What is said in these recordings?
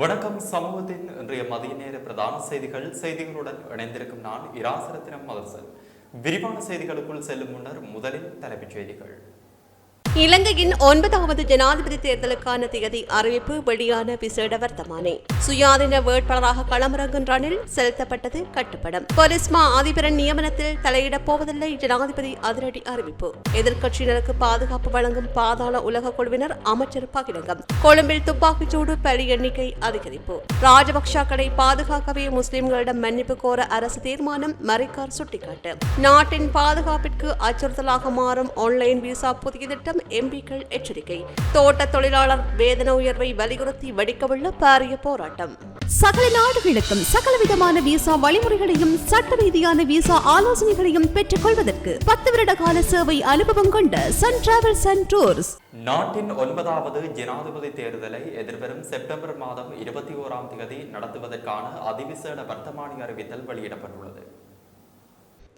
வணக்கம் சமூகத்தின் இன்றைய மதிய நேர பிரதான செய்திகள். செய்திகளுடன் இணைந்திருக்கும் நான் இராசரத்தினம் மதசன் விரிவான செய்திகளுக்குள் செல்லும் முன்னர் முதலில் தலைப்புச் செய்திகள். இலங்கையின் ஒன்பதாவது ஜனாதிபதி தேர்தலுக்கான திகதி அறிவிப்பு வெளியான விசேட வர்த்தமானே. சுயாதீன வேட்பாளராக களமிறங்கும் ரணில் செலுத்தப்பட்டது கட்டுப்படம். பொலிஸ்மா அதிபரின் நியமனத்தில் தலையிடப் போவதில்லை ஜனாதிபதி அதிரடி அறிவிப்பு. எதிர்க்கட்சியினருக்கு பாதுகாப்பு வழங்கும் பாதாள உலக குழுவினர் அமைச்சர் பகிரங்கம் கொழும்பில் துப்பாக்கிச்சூடு பலி எண்ணிக்கை அதிகரிப்பு. ராஜபக்சாக்களை பாதுகாக்கவே முஸ்லிம்களிடம் மன்னிப்பு கோர அரசு தீர்மானம் மரிக்கார் சுட்டிக்காட்டு. நாட்டின் பாதுகாப்பிற்கு அச்சுறுத்தலாக மாறும் ஆன்லைன் விசா புதிய திட்டம் எம்பிக்கள் எச்சரிக்கை. தோட்ட தொழிலாளர் வேதன உயர்வை வலியுறுத்தி வெடிக்கவுள்ள பாரிய போராட்டம். சகல நாடுகளுக்கும் சகலவிதமான விசா வழிமுறைகளையும் சட்ட ரீதியான விசா ஆலோசனைகளையும் பெற்றுக் கொள்வதற்கு பத்து வருட கால சேவை அனுபவம் கொண்ட சன் டிராவல்ஸ் அண்ட் டூர்ஸ் நாட்டின் ஒன்பதாவது ஜனாதிபதி தேர்தலை எதிர்வரும் செப்டம்பர் மாதம் இருபத்தி ஓராம் தேதி நடத்துவதற்கான அதிவிசேட வர்த்தமானி அறிவித்தல் வெளியிடப்பட்டுள்ளது.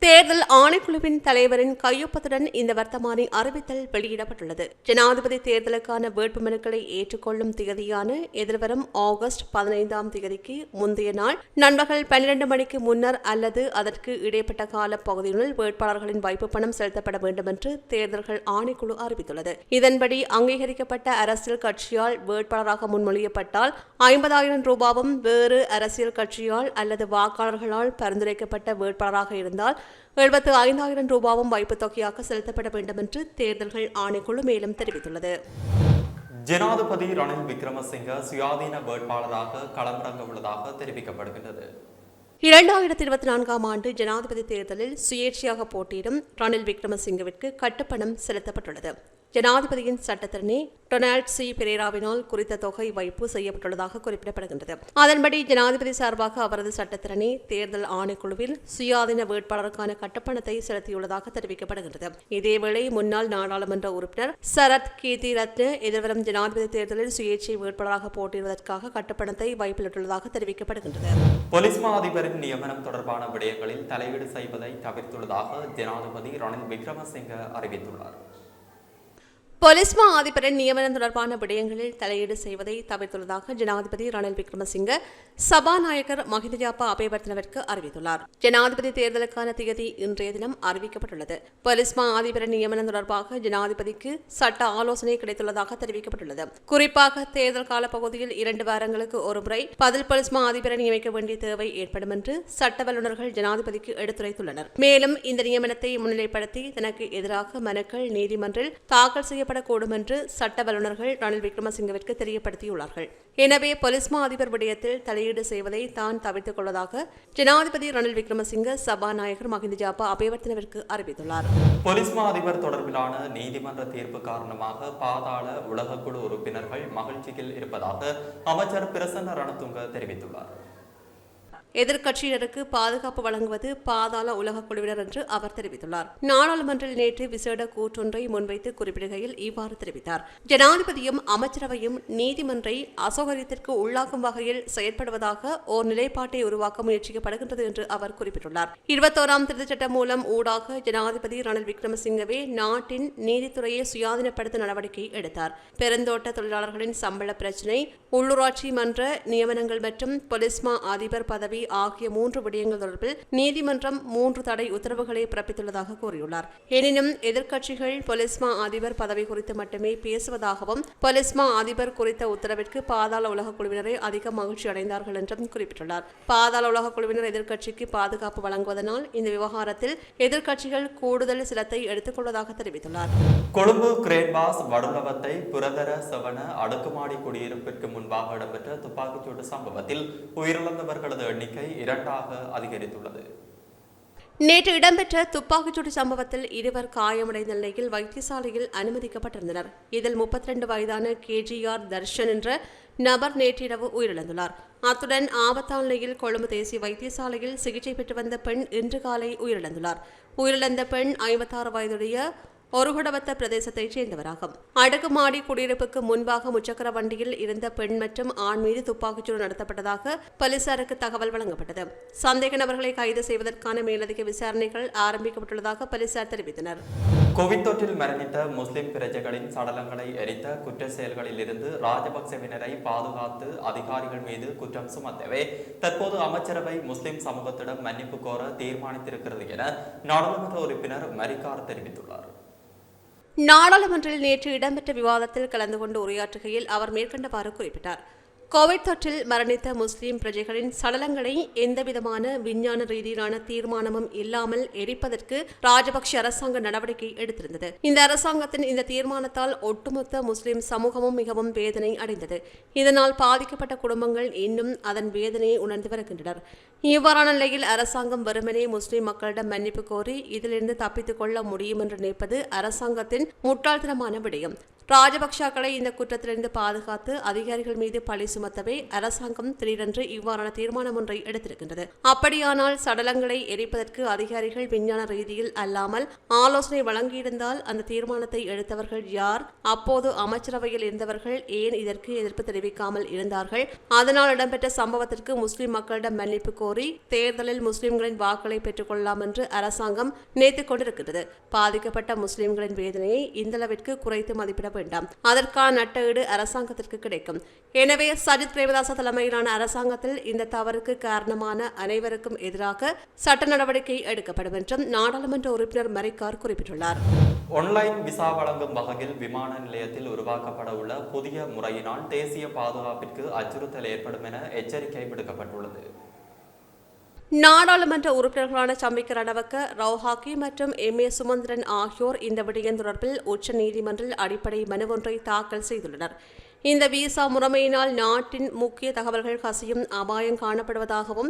தேர்தல் ஆணைக்குழுவின் தலைவரின் கையொப்பத்துடன் இந்த வர்த்தமானி அறிவித்தல் வெளியிடப்பட்டுள்ளது. ஜனாதிபதி தேர்தலுக்கான வேட்புமனுக்களை ஏற்றுக்கொள்ளும் திகதியான எதிர்வரும் ஆகஸ்ட் பதினைந்தாம் திகதிக்கு முந்தைய நாள் நண்பகல் பன்னிரண்டு மணிக்கு முன்னர் அல்லது அதற்கு இடைப்பட்ட கால பகுதியினுள் வேட்பாளர்களின் வைப்பு பணம் செலுத்தப்பட வேண்டும் என்று தேர்தல்கள் ஆணைக்குழு அறிவித்துள்ளது. இதன்படி அங்கீகரிக்கப்பட்ட அரசியல் கட்சியால் வேட்பாளராக முன்மொழியப்பட்டால் ஐம்பதாயிரம் ரூபாவும் வேறு அரசியல் கட்சியால் அல்லது வாக்காளர்களால் பரிந்துரைக்கப்பட்ட வேட்பாளராக இருந்தால் எழுபத்து ஐந்தாயிரம் ரூபாவும் வைப்புத் தொகையாக செலுத்தப்பட வேண்டும் என்று தேர்தல்கள் ஆணைக்குழு மேலும் தெரிவித்துள்ளது. ஜனாதிபதி ரணில் விக்ரமசிங்க சுயாதீன வேட்பாளராக களமிறங்க உள்ளதாக தெரிவிக்கப்படுகின்றது. இரண்டாயிரத்தி இருபத்தி நான்காம் ஆண்டு ஜனாதிபதி தேர்தலில் சுயேட்சையாக போட்டியிடும் ரணில் விக்ரமசிங்கவிற்கு கட்டுப்பணம் செலுத்தப்பட்டுள்ளது. ஜனாதிபதியின் சட்டத்திறனி டொனால்ட் சி. பெரேராவினால் குறித்த தொகை வைப்பு செய்யப்பட்டுள்ளதாக குறிப்பிடப்படுகின்றது. அதன்படி ஜனாதிபதி சார்பாக அவரது சட்டத்திறனி தேர்தல் ஆணைக்குழுவில் சுயாதீன வேட்பாளருக்கான கட்டப்பணத்தை செலுத்தியுள்ளதாக தெரிவிக்கப்படுகின்றது. இதேவேளை முன்னாள் நாடாளுமன்ற உறுப்பினர் சரத் கீர்த்தி ரத்ன எதிர்வரும் ஜனாதிபதி தேர்தலில் சுயேட்சை வேட்பாளராக போட்டியிடுவதற்காக கட்டப்பணத்தை வைப்பிலிட்டுள்ளதாக தெரிவிக்கப்படுகின்றது. போலீஸ் மா அதிபரின் நியமனம் தொடர்பான விடயங்களில் தலையீடு செய்வதை தவிர்த்துள்ளதாக ஜனாதிபதி ரணில் விக்ரமசிங்க அறிவித்துள்ளார். பொலிஸ்மா ஆதிபரன் நியமனம் தொடர்பான விடயங்களில் தலையீடு செய்வதை தவிர்த்துள்ளதாக ஜனாதிபதி ரணில் விக்ரமசிங்க சபாநாயகர் மஹிந்த ஜாப்பா அபேவர்த்தனவிற்கு அறிவித்துள்ளார். ஜனாதிபதி தேர்தலுக்கான திகதி இன்றைய தினம் அறிவிக்கப்பட்டுள்ளது. பொலிஸ்மா ஆதிபரன் நியமனம் தொடர்பாக ஜனாதிபதிக்கு சட்ட ஆலோசனை கிடைத்துள்ளதாக தெரிவிக்கப்பட்டுள்ளது. குறிப்பாக தேர்தல் கால பகுதியில் இரண்டு வாரங்களுக்கு ஒருமுறை பதில் பொலிஸ்மா ஆதிபரன் நியமிக்க வேண்டிய தேவை ஏற்படும் என்று சட்ட வல்லுநர்கள் ஜனாதிபதிக்கு எடுத்துரைத்துள்ளனர். மேலும் இந்த நியமனத்தை முன்னிலைப்படுத்தி தனக்கு எதிராக மனுக்கள் நீதிமன்றில் தாக்கல் செய்ய செய்யப்படக்கூடும் என்று சட்ட வல்லுநர்கள் ரணில் விக்ரமசிங்கவிற்கு தெரியப்படுத்தியுள்ளார்கள். எனவே பொலிஸ்மா அதிபர் விடயத்தில் தலையீடு செய்வதை தான் தவிர்த்துக் கொள்வதாக ஜனாதிபதி ரணில் விக்ரமசிங்க சபாநாயகர் மஹிந்த ஜாபா அபேவர்த்தனவிற்கு அறிவித்துள்ளார். பொலிஸ்மா அதிபர் தொடர்பிலான நீதிமன்ற தீர்ப்பு காரணமாக பாதாள உலகக்குழு உறுப்பினர்கள் மகிழ்ச்சியில் இருப்பதாக அமைச்சர் பிரசன்ன ரணதுங்க தெரிவித்துள்ளார். எதிர்க்கட்சியினருக்கு பாதுகாப்பு வழங்குவது பாதாள உலக குழுவினர் என்று அவர் தெரிவித்துள்ளார். நாடாளுமன்றில் நேற்று விசேட கூற்றொன்றை முன்வைத்து குறிப்பிடுகையில் இவ்வாறு தெரிவித்தார். ஜனாதிபதியும் அமைச்சரவையும் நீதிமன்றை அசௌகரியத்திற்கு உள்ளாக்கும் வகையில் செயற்படுவதாக ஓர் நிலைப்பாட்டை உருவாக்க முயற்சிக்கப்படுகின்றது என்று அவர் குறிப்பிட்டுள்ளார். இருபத்தோராம் திருத்தச் சட்டம் மூலம் ஊடாக ஜனாதிபதி ரணில் விக்ரமசிங்கவே நாட்டின் நீதித்துறையை சுயாதீனப்படுத்த நடவடிக்கை எடுத்தார். பெருந்தோட்ட தொழிலாளர்களின் சம்பள பிரச்சினை உள்ளூராட்சி மன்ற நியமனங்கள் மற்றும் பொலிஸ்மா அதிபர் பதவி ஆகிய மூன்று விடயங்கள் தொடர்பில் நீதிமன்றம் மூன்று தடை உத்தரவுகளை பிறப்பித்துள்ளதாக கூறியுள்ளார். எனினும் எதிர்க்கட்சிகள் பொலிஸ்மா அதிபர் பதவி குறித்து மட்டுமே பேசுவதாகவும் பொலிஸ்மா அதிபர் குறித்த உத்தரவிற்கு பாதாள உலக குழுவினரை அதிக மகிழ்ச்சி அடைந்தார்கள் என்றும் குறிப்பிட்டுள்ளார். பாதாள உலக குழுவினர் எதிர்க்கட்சிக்கு பாதுகாப்பு வழங்குவதனால் இந்த விவகாரத்தில் எதிர்க்கட்சிகள் கூடுதல் சிலத்தை எடுத்துக்கொள்வதாக தெரிவித்துள்ளார். கொழும்பு கிரேன்பாஸ் வடுலவத்தை புரதர செவன அடுக்குமாடி குடியிருப்பிற்கு முன்பாக இடம்பெற்ற துப்பாக்கிச்சூடு சம்பவத்தில் உயிரிழந்தவர்களது எண்ணிக்கை இரண்டாக அதிகரித்துள்ளது. நேற்று இடம்பெற்ற துப்பாக்கிச்சூடு சம்பவத்தில் இருவர் காயமடைந்த நிலையில் வைத்தியசாலையில் அனுமதிக்கப்பட்டிருந்தனர். இதில் முப்பத்தி ரெண்டு வயதான கேஜிஆர் தர்ஷன் என்ற நபர் நேற்றிரவு உயிரிழந்துள்ளார். அத்துடன் ஆபத்தான நிலையில் கொழும்பு தேசிய வைத்தியசாலையில் சிகிச்சை பெற்று வந்த பெண் இன்று காலை உயிரிழந்துள்ளார். உயிரிழந்த பெண் ஐம்பத்தாறு வயதுடைய ஒருகுடவத்த பிரதேசத்தைச் சேர்ந்தவராகும். அடுக்குமாடி குடியிருப்புக்கு முன்பாக முச்சக்கர வண்டியில் இருந்த பெண் மற்றும் ஆண் மீது துப்பாக்கிச்சூடு நடத்தப்பட்டதாக போலீசாருக்கு தகவல் வழங்கப்பட்டது. சந்தேக நபர்களை கைது செய்வதற்கான மேலதிக விசாரணைகள் ஆரம்பிக்கப்பட்டுள்ளதாக போலீசார் தெரிவித்தனர். கோவிட் தொற்றில் மரணித்த முஸ்லிம் பிரஜைகளின் சடலங்களை எரித்த குற்ற செயல்களில் இருந்து ராஜபக்சவினரை பாதுகாத்து அதிகாரிகள் மீது குற்றம் சுமத்தவே தற்போது அமைச்சரவை முஸ்லிம் சமூகத்திடம் மன்னிப்பு கோர தீர்மானித்திருக்கிறது என நாடாளுமன்ற உறுப்பினர் மரிக்கார் தெரிவித்துள்ளார். நாடாளுமன்றில் நேற்று இடம்பெற்ற விவாதத்தில் கலந்து கொண்டு உரையாற்றுகையில் அவர் மேற்கண்டவாறு குறிப்பிட்டார். கோவிட் தொற்றில் மரணித்த முஸ்லிம் பிரஜைகளின் சடலங்களை எந்தவிதமான விஞ்ஞான ரீதியிலான தீர்மானமும் இல்லாமல் எரிப்பதற்கு ராஜபக்ஷ அரசாங்க நடவடிக்கை எடுத்திருந்தது. இந்த அரசாங்கத்தின் இந்த தீர்மானத்தால் ஒட்டுமொத்த முஸ்லிம் சமூகமும் மிகவும் வேதனை அடைந்தது. இதனால் பாதிக்கப்பட்ட குடும்பங்கள் இன்னும் அதன் வேதனையை உணர்ந்து வருகின்றனர். இவ்வாறான நிலையில் அரசாங்கம் வெறுமனே முஸ்லிம் மக்களிடம் மன்னிப்பு கோரி இதிலிருந்து தப்பித்துக் கொள்ள முடியும் என்று நினைப்பது அரசாங்கத்தின் முட்டாள்தனமான விடயம். ராஜபக்சாக்களை இந்த குற்றத்திலிருந்து பாதுகாத்து அதிகாரிகள் மீது பழி சுமத்தவே அரசாங்கம் திடீரென்று இவ்வாறான தீர்மானம் ஒன்றை எடுத்திருக்கின்றது. அப்படியானால் சடலங்களை எரிப்பதற்கு அதிகாரிகள் விஞ்ஞான ரீதியில் அல்லாமல் ஆலோசனை வழங்கியிருந்தால் அந்த தீர்மானத்தை எடுத்தவர்கள் யார்? அப்போது அமைச்சரவையில் இருந்தவர்கள் ஏன் இதற்கு எதிர்ப்பு தெரிவிக்காமல் இருந்தார்கள்? அதனால் இடம்பெற்ற சம்பவத்திற்கு முஸ்லிம் மக்களிடம் மன்னிப்பு கோரி தேர்தலில் முஸ்லிம்களின் வாக்களை பெற்றுக்கொள்ளலாம் என்று அரசாங்கம் நினைத்துக் கொண்டிருக்கிறது பாதிக்கப்பட்ட முஸ்லிம்களின் வேதனையை இந்தளவிற்கு குறைத்து மதிப்பிட வேண்டாம். அதற்கான நட்டஈடு அரசாங்கத்திற்கு கிடைக்கும். எனவே சஜித் பிரேமதாச தலைமையிலான அரசாங்கத்தில் இந்த தவறுக்கு காரணமான அனைவருக்கும் எதிராக சட்ட நடவடிக்கை எடுக்கப்படும் என்றும் நாடாளுமன்ற உறுப்பினர் மரிக்கார் குறிப்பிட்டுள்ளார். ஒன்லைன் விசா வழங்கும் வகையில் விமான நிலையத்தில் உருவாக்கப்பட உள்ள புதிய முறையினால் தேசிய பாதுகாப்பிற்கு அச்சுறுத்தல் ஏற்படும் என எச்சரிக்கை விடுக்கப்பட்டுள்ளது. நாடாளுமன்ற உறுப்பினர்களான சம்பிக்க ரணவக்க ரவுஹாக்கி மற்றும் எம் ஏ சுமந்திரன் ஆகியோர் இந்த விடயம் தொடர்பில் உச்சநீதிமன்றில் அடிப்படை மனு ஒன்றை தாக்கல் செய்துள்ளனர். இந்த விசா முறைமையினால் நாட்டின் முக்கிய தகவல்கள் கசியும் அபாயம் காணப்படுவதாகவும்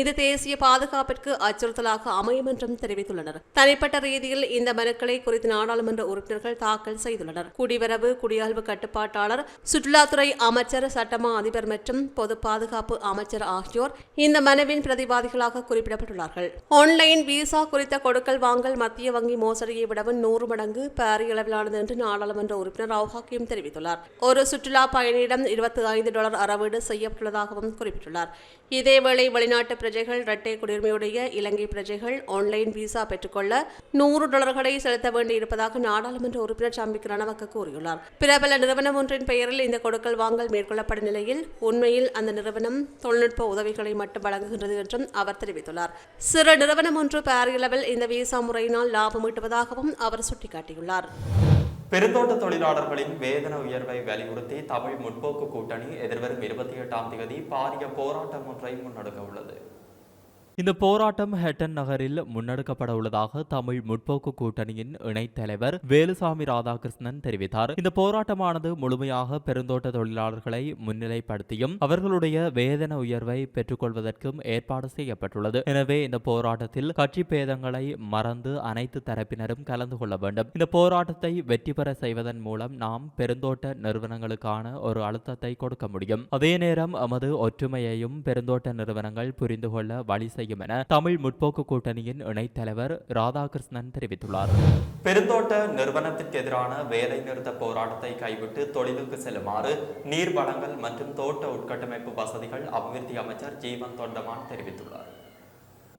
இது தேசிய பாதுகாப்பிற்கு அச்சுறுத்தலாக அமையும் என்றும் தெரிவித்துள்ளனர். தனிப்பட்ட ரீதியில் இந்த மனுக்களை குறித்து நாடாளுமன்ற உறுப்பினர்கள் தாக்கல் செய்துள்ளனர். குடிவரவு குடியாழ்வு கட்டுப்பாட்டாளர் சுற்றுலாத்துறை அமைச்சர் சட்டமா அதிபர் மற்றும் பொது பாதுகாப்பு அமைச்சர் ஆகியோர் இந்த மனுவின் பிரதிவாதிகளாக குறிப்பிடப்பட்டுள்ளார்கள். ஆன்லைன் விசா குறித்த கொடுக்கல் வாங்கல் மத்திய வங்கி மோசடியை விடவும் நூறு மடங்கு பாரியளவிலானது என்று நாடாளுமன்ற உறுப்பினர் ரவுஹாக்கியும் தெரிவித்துள்ளார். ஒரு சுற்று சுற்றுலா பயணியிடம் இருபத்தி ஐந்து டாலர் அறவீடு செய்யப்பட்டுள்ளதாகவும் குறிப்பிட்டுள்ளார். இதேவேளை வெளிநாட்டு பிரஜைகள் இரட்டை குடியுரிமையுடைய இலங்கை பிரஜைகள் ஆன்லைன் விசா பெற்றுக்கொள்ள நூறு டாலர்களை செலுத்த வேண்டியிருப்பதாக நாடாளுமன்ற உறுப்பினர் சாம்பிக் ரணவக்க கூறியுள்ளார். பிரபல நிறுவனம் ஒன்றின் பெயரில் இந்த கொடுக்கல் வாங்கல் மேற்கொள்ளப்படும் நிலையில் உண்மையில் அந்த நிறுவனம் தொழில்நுட்ப உதவிகளை மட்டும் வழங்குகின்றது என்றும் அவர் தெரிவித்துள்ளார். சிறு நிறுவனம் ஒன்று பாரியளவில் இந்த விசா முறையினால் லாபம் ஈட்டுவதாகவும் அவர் சுட்டிக்காட்டியுள்ளார். பெருந்தோட்ட தொழிலாளர்களின் வேதன உயர்வை வலியுறுத்தி தமிழ் முற்போக்கு கூட்டணி எதிர்வரும் இருபத்தி எட்டாம் தேதி பாரிய போராட்டம் ஒன்றை முன்னெடுக்க உள்ளது. இந்த போராட்டம் ஹெட்டன் நகரில் முன்னெடுக்கப்பட உள்ளதாக தமிழ் முற்போக்கு கூட்டணியின் இணைத் தலைவர் வேலுசாமி ராதாகிருஷ்ணன் தெரிவித்தார். இந்த போராட்டமானது முழுமையாக பெருந்தோட்ட தொழிலாளர்களை முன்னிலைப்படுத்தியும் அவர்களுடைய வேதன உயர்வை பெற்றுக்கொள்வதற்கும் ஏற்பாடு செய்யப்பட்டுள்ளது. எனவே இந்த போராட்டத்தில் கட்சி பேதங்களை மறந்து அனைத்து தரப்பினரும் கலந்து கொள்ள வேண்டும். இந்த போராட்டத்தை வெற்றி பெற செய்வதன் மூலம் நாம் பெருந்தோட்ட நிறுவனங்களுக்கான ஒரு அழுத்தத்தை கொடுக்க முடியும். அதே நேரம் எமது ஒற்றுமையையும் பெருந்தோட்ட நிறுவனங்கள் புரிந்து கொள்ள வழி செய்யும் என தமிழ் முற்போக்கு கூட்டணியின் இணைத் தலைவர் ராதாகிருஷ்ணன் தெரிவித்துள்ளார். பெருந்தோட்ட நிறுவனத்திற்கு எதிரான வேலை நிறுத்த போராட்டத்தை கைவிட்டு தொழிலுக்கு செல்லுமாறு நீர் வளங்கள் மற்றும் தோட்ட உட்கட்டமைப்பு வசதிகள் அபிவிருத்தி அமைச்சர் ஜீவன் தொண்டமான் தெரிவித்துள்ளார்.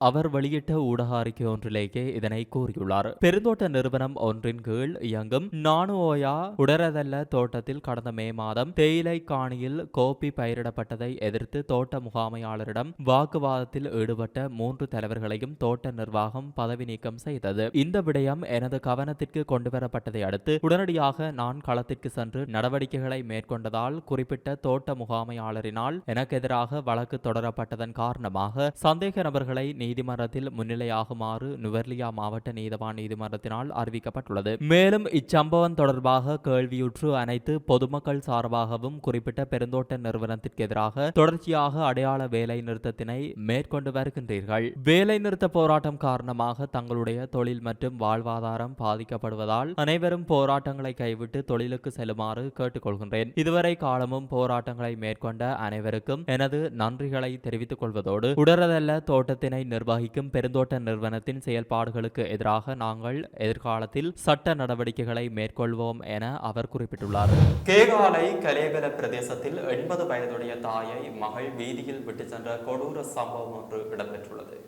அவர் வெளியிட்ட ஊடக அறிக்கை ஒன்றிலேயே இதனை கூறியுள்ளார். பெருந்தோட்ட நிறுவனம் ஒன்றின் கீழ் இயங்கும் நானுஓயா உடரதல்ல தோட்டத்தில் கடந்த மே மாதம் தேயிலை காணியில் கோப்பி பயிரிடப்பட்டதை எதிர்த்து தோட்ட முகாமையாளரிடம் வாக்குவாதத்தில் ஈடுபட்ட மூன்று தலைவர்களையும் தோட்ட நிர்வாகம் பதவி நீக்கம் செய்தது. இந்த விடயம் எனது கவனத்திற்கு கொண்டுவரப்பட்டதை அடுத்து உடனடியாக நான் களத்திற்கு சென்று நடவடிக்கைகளை மேற்கொண்டதால் குறிப்பிட்ட தோட்ட முகாமையாளரினால் எனக்கு எதிராக வழக்கு தொடரப்பட்டதன் காரணமாக சந்தேக நபர்களை நீ நீதிமன்றத்தில் முன்னிலையாகுமாறு நுவர்லியா மாவட்ட நீதவான் நீதிமன்றத்தினால் அறிவிக்கப்பட்டுள்ளது. மேலும் இச்சம்பவம் தொடர்பாக கேள்வியுற்று அனைத்து பொதுமக்கள் சார்பாகவும் குறிப்பிட்ட பெருந்தோட்ட நிறுவனத்திற்கு எதிராக தொடர்ச்சியாக அடையாள வேலை நிறுத்தத்தினை மேற்கொண்டு வருகின்றீர்கள். வேலை நிறுத்த போராட்டம் காரணமாக தங்களுடைய தொழில் மற்றும் வாழ்வாதாரம் பாதிக்கப்படுவதால் அனைவரும் போராட்டங்களை கைவிட்டு தொழிலுக்கு செல்லுமாறு கேட்டுக்கொள்கின்றேன். இதுவரை காலமும் போராட்டங்களை மேற்கொண்ட அனைவருக்கும் எனது நன்றிகளை தெரிவித்துக் கொள்வதோடு உடறதல்ல தோட்டத்தினை நிர்வகிக்கும் பெருந்தோட்ட நிறுவனத்தின் செயல்பாடுகளுக்கு எதிராக நாங்கள் எதிர்காலத்தில் சட்ட நடவடிக்கைகளை மேற்கொள்வோம் என அவர் குறிப்பிட்டுள்ளார். கேகாலை கலேகல பிரதேசத்தில் எண்பது வயதுடைய தாயை மகள் வீதியில் விட்டு சென்ற கொடூர சம்பவம் ஒன்று இடம்பெற்றுள்ளது.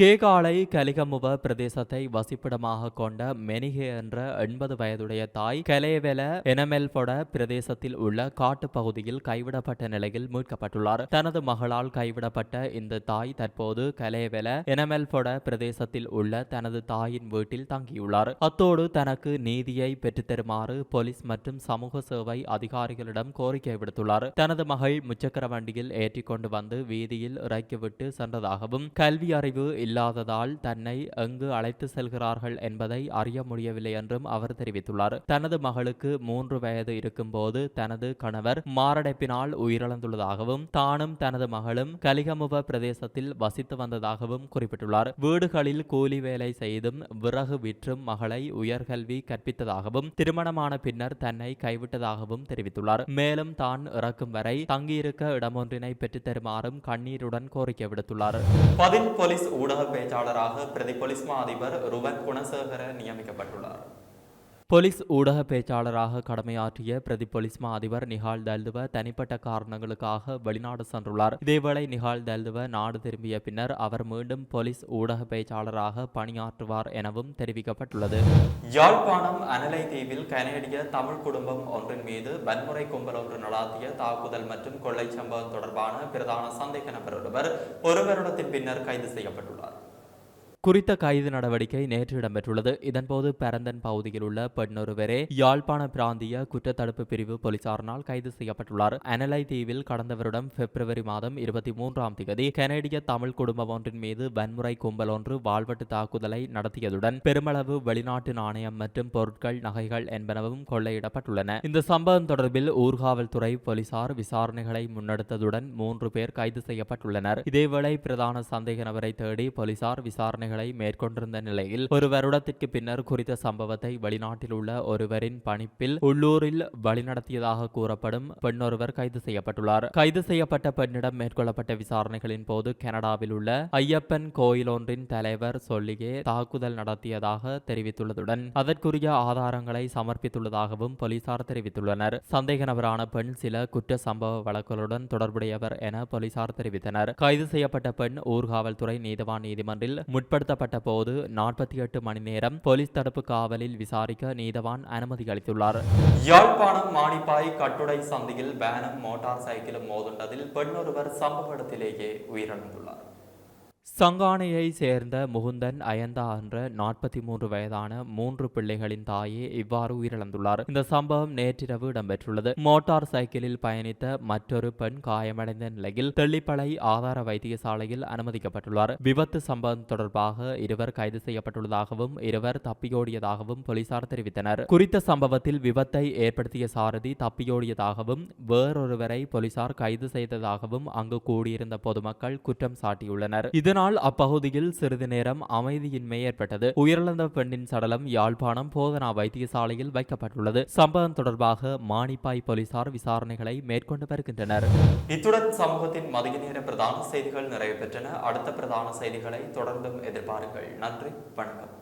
கேகாலை கலிகமுவ பிரதேசத்தை வசிப்பிடமாக கொண்ட மெனிகே என்ற எண்பது வயதுடைய தாய் கலேவெல எனமெல்பொட பிரதேசத்தில் உள்ள காட்டுப் பகுதியில் கைவிடப்பட்ட நிலையில் மீட்கப்பட்டுள்ளார். தனது மகளால் கைவிடப்பட்ட இந்த தாய் தற்போது கலேவெல எனமெல்பொட பிரதேசத்தில் உள்ள தனது தாயின் வீட்டில் தங்கியுள்ளார். அத்தோடு தனக்கு நீதியை பெற்றுத்தருமாறு போலீஸ் மற்றும் சமூக சேவை அதிகாரிகளிடம் கோரிக்கை விடுத்துள்ளார். தனது மகள் முச்சக்கர வண்டியில் ஏற்றிக்கொண்டு வந்து வீதியில் இறக்கிவிட்டு சென்றதாகவும் கல்வி அறிவு இல்லாததால் தன்னை எங்கு அழைத்து செல்கிறார்கள் என்பதை அறிய முடியவில்லை என்றும் அவர் தெரிவித்துள்ளார். தனது மகளுக்கு மூன்று வயது இருக்கும்போது தனது கணவர் மாரடைப்பினால் உயிரிழந்துள்ளதாகவும் தானும் தனது மகளும் கலிகமுவ பிரதேசத்தில் வசித்து வந்ததாகவும் குறிப்பிட்டுள்ளார். வீடுகளில் கூலி வேலை செய்தும் விறகு விற்றும் மகளை உயர்கல்வி கற்பித்ததாகவும் திருமணமான பின்னர் தன்னை கைவிட்டதாகவும் தெரிவித்துள்ளார். மேலும் தான் இறக்கும் வரை தங்கியிருக்க இடமொன்றினை பெற்றுத்தருமாறும் கண்ணீருடன் கோரிக்கை விடுத்துள்ளார். பதில் போலீஸ் ஊடக பேச்சாளராக பிரதி போலீஸ் மா அதிபர் ருவன் குணசேகர நியமிக்கப்பட்டுள்ளார். போலீஸ் ஊடக பேச்சாளராக கடமையாற்றிய பிரதி போலீஸ் மா அதிபர் நிஹால் தல்துவ தனிப்பட்ட காரணங்களுக்காக வெளிநாடு சென்றுள்ளார். இதேவேளை நிஹால் தல்துவ நாடு திரும்பிய பின்னர் அவர் மீண்டும் போலீஸ் ஊடக பேச்சாளராக பணியாற்றுவார் எனவும் தெரிவிக்கப்பட்டுள்ளது. யாழ்ப்பாணம் அனலை தீவில் கனேடிய தமிழ் குடும்பம் ஒன்றின் மீது வன்முறை கும்பல் ஒன்று நடாத்திய தாக்குதல் மற்றும் கொள்ளை சம்பவம் தொடர்பான பிரதான சந்தேக நபர் ஒருவர் ஒரு வருடத்தின் பின்னர் கைது செய்யப்பட்டுள்ளார். குறித்த கைது நடவடிக்கை நேற்று இடம்பெற்றுள்ளது. இதன்போது பரந்தன் பகுதியில் உள்ள பெண்ணொருவரே யாழ்ப்பாண பிராந்திய குற்றத்தடுப்பு பிரிவு போலீசாரினால் கைது செய்யப்பட்டுள்ளார். அனலை தீவில் கடந்த வருடம் பிப்ரவரி மாதம் இருபத்தி மூன்றாம் தேதி கனேடிய தமிழ் குடும்பம் ஒன்றின் மீது வன்முறை கும்பல் ஒன்று வாழ்வட்டு தாக்குதலை நடத்தியதுடன் பெருமளவு வெளிநாட்டு நாணயம் மற்றும் பொருட்கள் நகைகள் என்பனவும் கொள்ளையிடப்பட்டுள்ளன. இந்த சம்பவம் தொடர்பில் ஊர்காவல்துறை போலீசார் விசாரணைகளை முன்னெடுத்ததுடன் மூன்று பேர் கைது செய்யப்பட்டுள்ளனர். இதேவேளை பிரதான சந்தேக நபரை தேடி போலீசார் விசாரணைகள் மேற்கொண்டிருந்த நிலையில் ஒரு வருடத்திற்கு பின்னர் குறித்த சம்பவத்தை வெளிநாட்டில் உள்ள ஒருவரின் பணிப்பில் உள்ளூரில் வழிநடத்தியதாக கூறப்படும் பெண்ணொருவர் கைது செய்யப்பட்டுள்ளார். கைது செய்யப்பட்ட பெண்ணிடம் மேற்கொள்ளப்பட்ட விசாரணைகளின் போது கனடாவில் உள்ள ஐயப்பன் கோயிலொன்றின் தலைவர் சொல்லியே தாக்குதல் நடத்தியதாக தெரிவித்துள்ளதுடன் அதற்குரிய ஆதாரங்களை சமர்ப்பித்துள்ளதாகவும் போலீசார் தெரிவித்துள்ளனர். சந்தேக நபரான பெண் சில குற்ற சம்பவ வழக்குகளுடன் தொடர்புடையவர் என போலீசார் தெரிவித்தனர். கைது செய்யப்பட்ட பெண் ஊர்காவல்துறை நீதவான் நீதிமன்றில் முற்படுத்தப்பட்ட போது நாற்பத்தி எட்டு மணி நேரம் போலீஸ் தடுப்பு காவலில் விசாரிக்க நீதவான் அனுமதி அளித்துள்ளார். யாழ்ப்பாணம் மானிப்பாய் கட்டுடை சந்தியில் வேனும் மோட்டார் சைக்கிளும் மோதுண்டதில் பெண்ணொருவர் சம்பவ இடத்திலேயே உயிரிழந்துள்ளார். சங்கானையை சேர்ந்த முகுந்தன் அயந்தா என்ற நாற்பத்தி மூன்று வயதான மூன்று பிள்ளைகளின் தாயே இவ்வாறு உயிரிழந்துள்ளார். இந்த சம்பவம் நேற்றிரவு இடம்பெற்றுள்ளது. மோட்டார் சைக்கிளில் பயணித்த மற்றொரு பெண் காயமடைந்த நிலையில் தெள்ளிப்பளை ஆதார வைத்தியசாலையில் அனுமதிக்கப்பட்டுள்ளார். விபத்து சம்பவம் தொடர்பாக இருவர் கைது செய்யப்பட்டுள்ளதாகவும் இருவர் தப்பியோடியதாகவும் போலீசார் தெரிவித்தனர். குறித்த சம்பவத்தில் விபத்தை ஏற்படுத்திய சாரதி தப்பியோடியதாகவும் வேறொருவரை போலீசார் கைது செய்ததாகவும் அங்கு கூடியிருந்த பொதுமக்கள் குற்றம் சாட்டியுள்ளனர். இது இதனால் அப்பகுதியில் சிறிது நேரம் அமைதியின்மை ஏற்பட்டது. உயிரிழந்த பெண்ணின் சடலம் யாழ்ப்பாணம் போதனா வைத்தியசாலையில் வைக்கப்பட்டுள்ளது. சம்பவம் தொடர்பாக மானிப்பாய் போலீசார் விசாரணைகளை மேற்கொண்டு வருகின்றனர். இத்துடன் சமூகத்தின் மதிய நேர பிரதான செய்திகள் நிறைவு பெற்றன. அடுத்த பிரதான செய்திகளை தொடர்ந்தும் எதிர்பாருங்கள். நன்றி வணக்கம்.